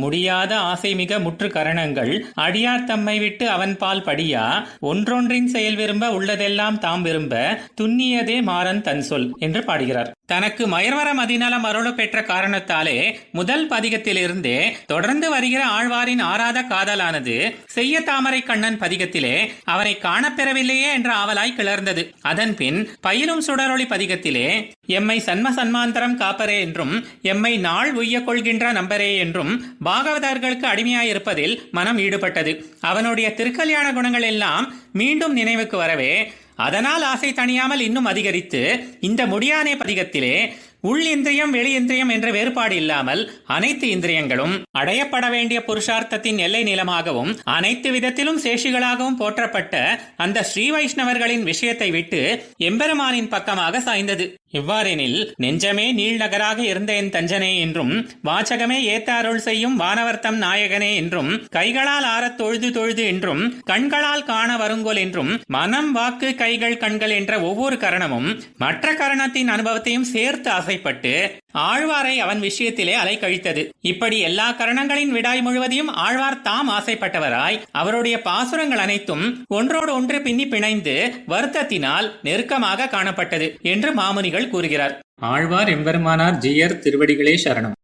முடியாத ஆசை மிக முற்று கரணங்கள் அடியார் தம்மை விட்டு அவன் பால் படியா? ஒன்றொன்றின் செயல் விரும்ப உள்ளதெல்லாம் தாம் விரும்ப. துண்ணியதே மாறன் தன் சொல் என்று பாடுகிறார். தனக்கு மயர்வர மதிநலம் அருள பெற்ற காரணத்தாலே முதல் பதிகத்திலிருந்தே தொடர்ந்து வருகிற ஆழ்வாரின் ஆறாத காதலானது செய்ய தாமரை கண்ணன் பதிகத்திலே அவரை காணப்பெறவில்லையே என்ற ஆவலாய் கிளர்ந்தது. அதன் பின் பயிலும் சுடரொளி பதிகத்திலே எம்மை சன்ம சன்மாந்தரம் காப்பரே என்றும் எம்மை நாள் உய்ய கொள்கின்ற நம்பரே என்றும் பாகவதர்களுக்கு அடிமையாயிருப்பதில் மனம் ஈடுபட்டது. அவனுடைய திருக்கல்யாண குணங்கள் எல்லாம் மீண்டும் நினைவுக்கு வரவே அதனால் ஆசை தணியாமல் இன்னும் அதிகரித்து இந்த முடியானே பதிகத்திலே உள் இந்திரியம் வெளி இந்திரியம் என்ற வேறுபாடு இல்லாமல் அனைத்து இந்திரியங்களும் அடையப்பட வேண்டிய புருஷார்த்தத்தின் எல்லை நிலமாகவும் அனைத்து விதத்திலும் சேஷிகளாகவும் போற்றப்பட்ட அந்த ஸ்ரீ வைஷ்ணவர்களின் விஷயத்தை விட்டு எம்பெருமானின் பக்கமாக சாய்ந்தது. இவ்வாறெனில் நெஞ்சமே நீள்நகராக இருந்த என் தஞ்சனே என்றும் வாச்சகமே ஏத்த அருள் செய்யும் வானவர்த்தம் நாயகனே என்றும் கைகளால் ஆறத் தொழுது தொழுது என்றும் கண்களால் காண வருங்கோல் என்றும் மனம் வாக்கு கைகள் கண்கள் என்ற ஒவ்வொரு கரணமும் மற்ற கரணத்தின் அனுபவத்தையும் சேர்த்து அசை ஆசைப்பட்டு ஆழ்வாரை அவன் விஷயத்திலே அலைக்கழித்தது. இப்படி எல்லா கரணங்களின் விடாய் முழுவதையும் ஆழ்வார் தாம் ஆசைப்பட்டவராய் அவருடைய பாசுரங்கள் அனைத்தும் ஒன்றோடு ஒன்று பின்னி பிணைந்து வருத்தத்தினால் நெருக்கமாக காணப்பட்டது என்று மாமுனிகள் கூறுகிறார். ஆழ்வார் எம்பெருமானார் ஜியர் திருவடிகளே சரணம்.